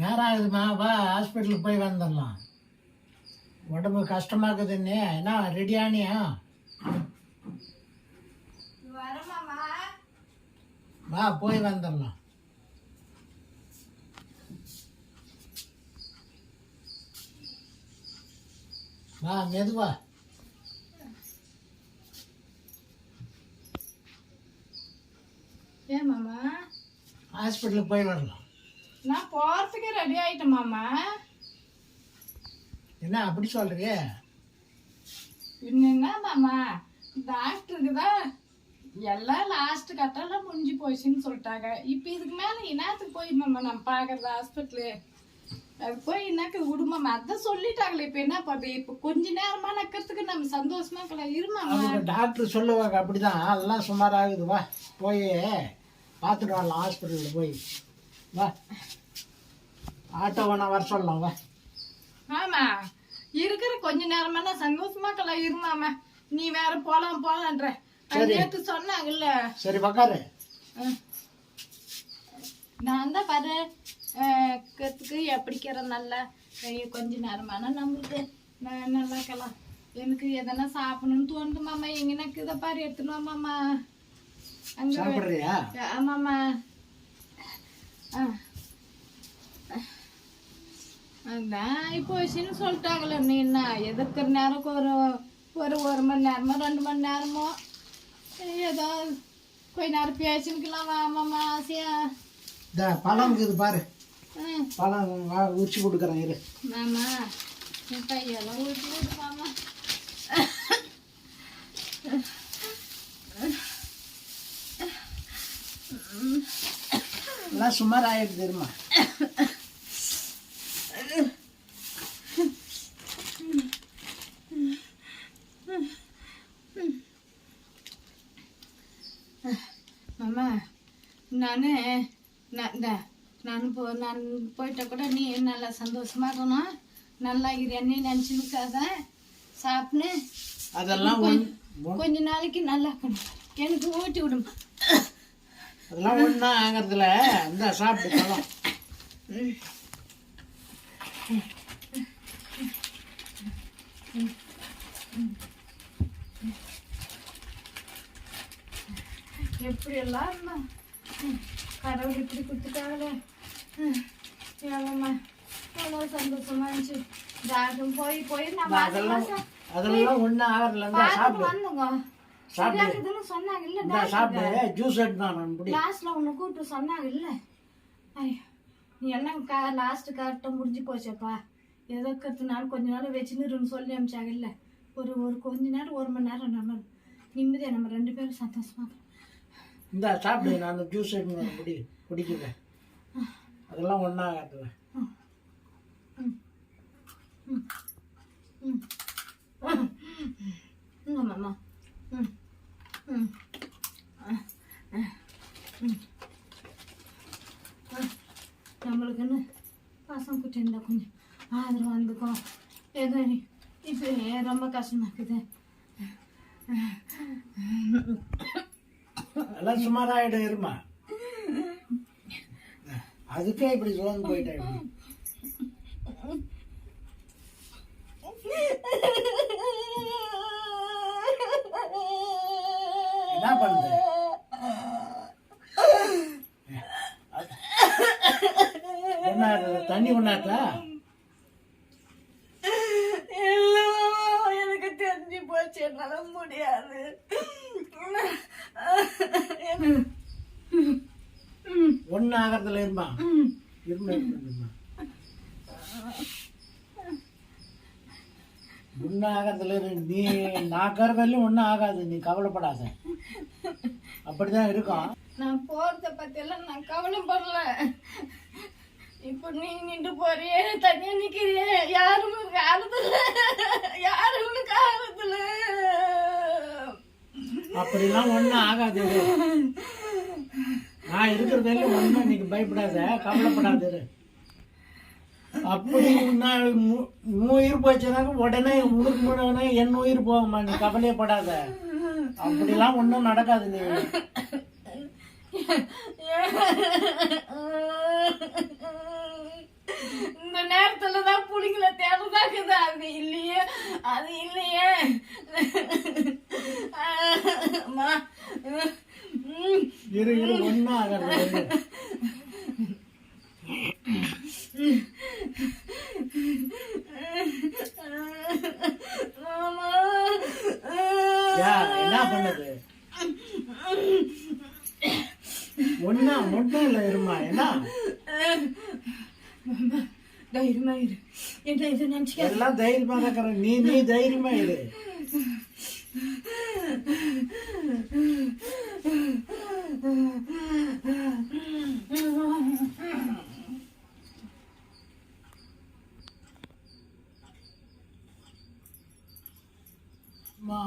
நேரம் ஆகுதுமா வா ஹாஸ்பிட்டலுக்கு போய் வந்துடலாம். உடம்பு கஷ்டமா இருக்குதுன்னு. என்ன ரெடியானியா வரமாமா. வா போய் வந்துடலாம். வா மெதுவா. ஏன் மாமா ஹாஸ்பிட்டலுக்கு போய் வரலாம். நான் போறதுக்கு ரெடி ஆயிட்டேன் மாமா. என்ன அப்படி இன்னும் என்ன மாமா? டாக்டருக்கு தான் எல்லாம் லாஸ்ட் கட்டெல்லாம் முடிஞ்சு போச்சுன்னு சொல்லிட்டாங்க. இப்போ இதுக்கு மேலே என்னத்துக்கு போய் மாமா நம்ம பார்க்கறது ஹாஸ்பிட்டலு அது போய் என்னக்கு விடுமாமா அதான் சொல்லிட்டாங்களே. இப்போ என்ன பாப்பி இப்போ கொஞ்ச நேரமா நக்கிறதுக்கு நம்ம சந்தோஷமா இருக்கலாம் அவங்க டாக்டர் சொல்லுவாங்க அப்படிதான். எல்லாம் சுமார் ஆகுது. வா போய். பார்த்துட்டு வரலாம் ஹாஸ்பிட்டலில் போய். வா. ஆட்டோ வேணா வர சொல்லலாம் வா. ஆமா இருக்கிற கொஞ்ச நேரமா நான் சந்தோஷமா இருக்கலாம் இருமாமா நீ வேற போலாம் போலான்ற. நேத்து சொன்னாங்கல்ல. சரி உக்காரு. நான் தான் பாரு கற்றுக்கு எப்படிக்கிற நல்லா கொஞ்ச நேரமான நம்மளுக்கு நல்லா இருக்கலாம். எனக்கு எதனா சாப்பிடணும்னு தோணுது மாமா. எங்கனக்கு இதை பாரு மாமா. அங்க ஆமாம்மா. விஷயம்னு சொல்லிட்டாங்களே நீ என்ன எதுக்குற நேரம் ஒரு ஒரு ஒரு மணி நேரமோ ரெண்டு மணி நேரமோ ஏதோ கொஞ்ச நேரம் பேசினுக்கலாம் வாமாம்மா ஆசையா. இந்த பழம் இருக்குது பாரு. பழம் உரிச்சு கொடுக்குறேன் இரு. மாமா என் கையெல்லாம் ஊற்றி விடு மாமா எல்லாம் சுமார் ஆயிடுது தெரியுமா? மாமா நான் நான் நான் போ நான் போயிட்ட கூட நீ நல்லா சந்தோஷமா இருக்கணும். நல்லா இரு என்னையும் நினச்சிருக்காத சாப்பிட்டு அதெல்லாம் கொஞ்ச நாளைக்கு நல்லா இருக்கணும். எனக்கு ஊட்டி விடும்? அதெல்லாம் ஒன்றும் ஆகிறதுல இந்த சாப்பிட்டு பழம். எப்படி எல்லாம் இருந்தா? ம், கடவுள் இப்படி கொடுத்துட்டாங்களே. ம், ஏமாம்மா எவ்வளோ சந்தோஷமா இருந்துச்சு. டாக்டர் போய் போய் நான் அதெல்லாம் ஒன்றும் ஆகிறதுல இந்த பார்த்துட்டு சாப்பிடு. வந்தோங்க சாப்பிடு. சரியாகுதுன்னு சொன்னாங்க இல்ல இந்த சாப்பிடு ஜூஸ் எடுத்து நான் பிடி லாஸ்ட்ல உன்னை கூப்பிட்டு சொன்னாங்க இல்ல ஐயோ நீ கா லாஸ்ட் கரெக்டாக முடிஞ்சு போச்சப்பா ஏதோ கத்து நாள் கொஞ்ச நாள் வச்சுன்னு சொல்லி அமிச்சாங்க இல்ல ஒரு ஒரு கொஞ்ச நேரம் ஒரு மணி நேரம் நம்ம நிம்மதியா நம்ம ரெண்டு பேரும் சந்தோஷமா. இந்த சாப்பிடு நான் ஜூஸ் பிடி குடிக்கிறேன் அதெல்லாம் ஒன்றும் ஆகிறதுல ம் ம் இங்க மாமா ம் ம் ம். நம்மளுக்குன்னு பசங்க குட்டி இருந்தா கொஞ்சம் ஆதரவு வந்துக்கும் ஏதோ இப்போ ரொம்ப கஷ்டமா இருக்குது எல்லாம் சுமார் இருமா? அதுக்கே இப்படி சோர்ந்து போயிட்டேன் என்ன பண்ணுது என்ன? தண்ணி ஒண்ணாத்தா எனக்கு தெரிஞ்சு போச்சு என்னால முடியாது. ஒன்றும் ஆகிறதுல இருமா. இருமா இருமா. ஒன்றும் ஆகிறதுல இரு. நீ நாக்கிற வரலையும் ஒன்றும் ஆகாது நீ கவலைப்படாத. அப்படிதான் இருக்கும். நான் போறத பத்தி எல்லாம் நான் கவலைப்படல. இப்போ நீ நின்று போறியே தனியா நிக்கிறியே யாரும் ஆறுதல யாரும் ஆறுதல அப்படிலாம் ஒன்றும் ஆகாது. நான் இருக்கிறதால ஒன்றும் நீங்க பயப்படாத. கவலைப்படாத. அப்படி நான் உன் உயிர் போச்சுனாக்க உடனே உனக்கு உடனே என் உயிர் போகுமா நீ கவலையப்படாத. அப்படிலாம் ஒன்றும் நடக்காது நீ. இந்த நேரத்துல தான் புடிக்கல தேவைதாக்குது அது இல்லையே அது இல்லையே. இரு இரு ஒன்றும் ஆகிறது ஒன்னா மட்டும் இல்லை இருமா என்ன? தைரியமா இரு. என்ன இதை நினச்சிக்க எல்லாம் தைரியமா தான் நீ நீ தைரியமா இரு. மா